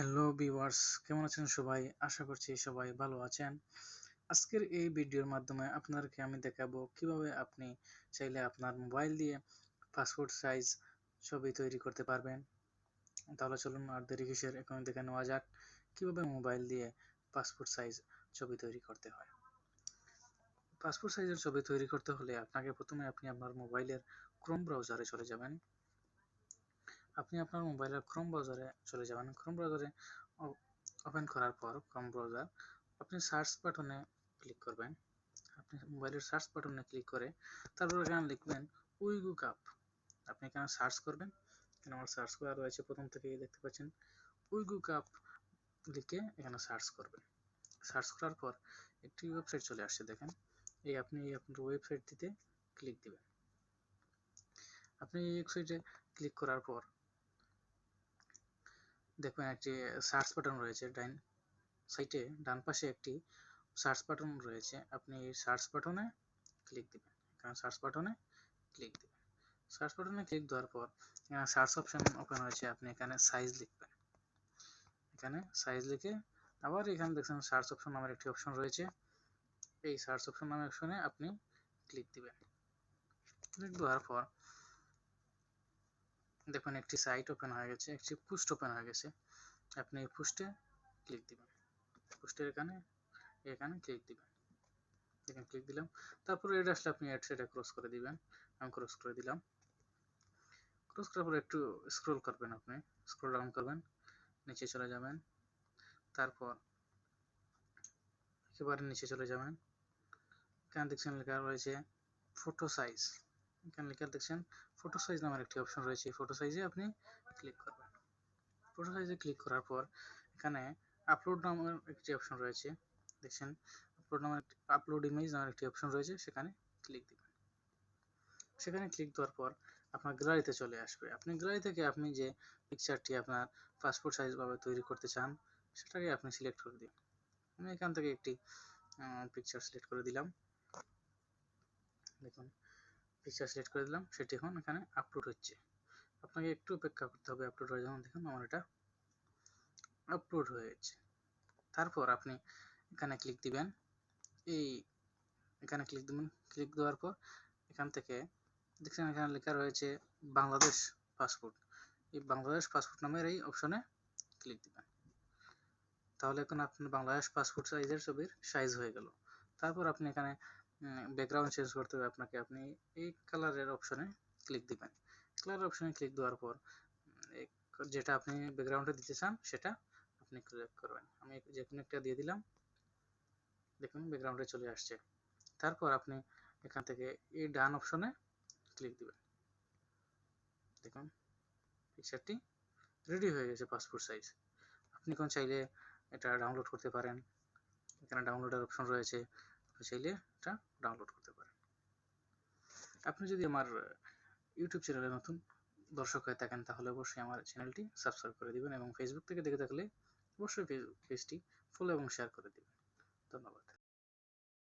Hello viewers কেমন আছেন সবাই? আশা করছি সবাই ভালো আছেন। আজকের এই ভিডিওর মাধ্যমে আপনাদেরকে আমি দেখাবো কীভাবে আপনি চাইলে আপনার মোবাইল দিয়ে পাসপোর্ট সাইজ ছবি তৈরি করতে পারবেন। তাহলে চলুন আর দেরি কিসের এখন দেখে নেওয়া যাক কীভাবে মোবাইল দিয়ে পাসপোর্ট সাইজ ছবি তৈরি করতে হয়। পাসপোর্ট সাইজের ছবি তৈরি করতে হলে আপনাকে প্রথমে আপনি আপনার মোবাইলের ক্রোম ব্রাউজারে চলে যাবেন। আপনি আপনার মোবাইলের ক্রোম ব্রাউজারে চলে যাবেন। ক্রোম ব্রাউজারে ওপেন করার পর ক্রোম ব্রাউজার আপনি সার্চ বাটনে ক্লিক করবেন। আপনি মোবাইলের সার্চ বাটনে ক্লিক করে তারপর এখানে লিখবেন উইগু কাপ আপনি এখানে সার্চ করবেন। এখানে আমার সার্চ করা রয়েছে প্রথম থেকেই দেখতে পাচ্ছেন। উইগু কাপ লিখে এখানে সার্চ করবেন। সার্চ করার পর একটি ওয়েবসাইট চলে আসছে দেখেন। এই আপনি, এই আপনার ওয়েবসাইটটিতে ক্লিক দিবেন। আপনি এই ওয়েবসাইটে ক্লিক করার পর দেখবেন একটি সার্চ বাটন রয়েছে ডাইন সাইটে ডান পাশে একটি সার্চ বাটন রয়েছে। আপনি সার্চ বাটনে ক্লিক দিবেন। এখানে সার্চ বাটনে ক্লিক দিবেন। সার্চ বাটনে ক্লিক দেওয়ার পর, এখানে সার্চ অপশন ওপেন হয়েছে। আপনি এখানে সাইজ লিখবেন। এখানে সাইজ লিখে আবার এখানে দেখছেন সার্চ অপশন নামের একটি অপশন রয়েছে। এই সার্চ অপশন নামের অপশনে আপনি ক্লিক দিবেন। ক্লিক দেওয়ার পর দেখুন, একটি সাইট ওপেন হয়ে গেছে, একটি পোস্ট ওপেন হয়ে গেছে। আপনি এই পোস্টে ক্লিক দিবেন। পোস্টের এখানে এখানে ক্লিক দিবেন। এখানে ক্লিক দিলাম। তারপরে এটা আসলে আপনি অ্যাড সেটা ক্রস করে দিবেন। আমি ক্রস করে দিলাম। ক্রস করার পর একটু স্ক্রল করবেন আপনি। স্ক্রল ডাউন করবেন, নিচে চলে যাবেন। তারপর একেবারে নিচে চলে যাবেন। এখানে দেখছেন লেখা রয়েছে ফটো সাইজ এখানে লেখা দেখছেন ফটো সাইজ নামের একটি অপশন রয়েছে। এই ফটো সাইজে আপনি ক্লিক করবেন। ফটো সাইজে ক্লিক করার পর এখানে আপলোড নামের একটি অপশন রয়েছে। দেখছেন আপলোড নামের আপলোড ইমেজ নামের একটি অপশন রয়েছে, সেখানে ক্লিক দিবেন। সেখানে ক্লিক দেওয়ার পর আপনার গ্যালারিতে চলে আসবে। আপনি গ্যালারি থেকে আপনি যে পিকচারটি আপনার পাসপোর্ট সাইজভাবে তৈরি করতে চান, সেটাকে আপনি সিলেক্ট করে দিন। আমি এখান থেকে একটি পিকচার সিলেক্ট করে দিলাম। দেখুন পিকচার সিলেক্ট করে দিলাম, সেটি এখন এখানে আপলোড হচ্ছে। আপনাকে একটু অপেক্ষা করতে হবে আপলোড হয়ে যখন দেখুন আমার এটা আপলোড হয়ে গেছে তারপর আপনি এখানে ক্লিক দিবেন। এই এখানে ক্লিক দিবেন ক্লিক দেওয়ার পর এখান থেকে দেখছেন এখানে লেখা রয়েছে বাংলাদেশ পাসপোর্ট এই বাংলাদেশ পাসপোর্ট নামের এই অপশনে ক্লিক দিবেন। তাহলে এখন আপনার বাংলাদেশ পাসপোর্ট সাইজের ছবির সাইজ হয়ে গেল। তারপর আপনি এখানে ব্যাকগ্রাউন্ড চেঞ্জ করতে হবে আপনাকে। আপনি এই কালারের অপশনে ক্লিক দিবেন। কালার অপশনে ক্লিক দেওয়ার পর যেটা আপনি ব্যাকগ্রাউন্ডে দিতে চান, সেটা আপনি ক্লিক করবেন। আমি যে কোনো একটা দিয়ে দিলাম। দেখুন ব্যাকগ্রাউন্ডে চলে আসছে। তারপর আপনি এখান থেকে এই ডান অপশনে ক্লিক দিবেন। দেখুন পিকচারটি রেডি হয়ে গেছে পাসপোর্ট সাইজ আপনি কোন চাইলে এটা ডাউনলোড করতে পারেন। এখানে ডাউনলোডের অপশন রয়েছে। চাইলে এটা ডাউনলোড করতে পারেন। আপনি যদি আমার ইউটিউব চ্যানেলে নতুন দর্শক হয়ে থাকেন, তাহলে অবশ্যই আমার চ্যানেলটি সাবস্ক্রাইব করে দিবেন এবং ফেসবুক থেকে দেখে থাকলে অবশ্যই পেজটি ফলো এবং শেয়ার করে দিবেন। ধন্যবাদ।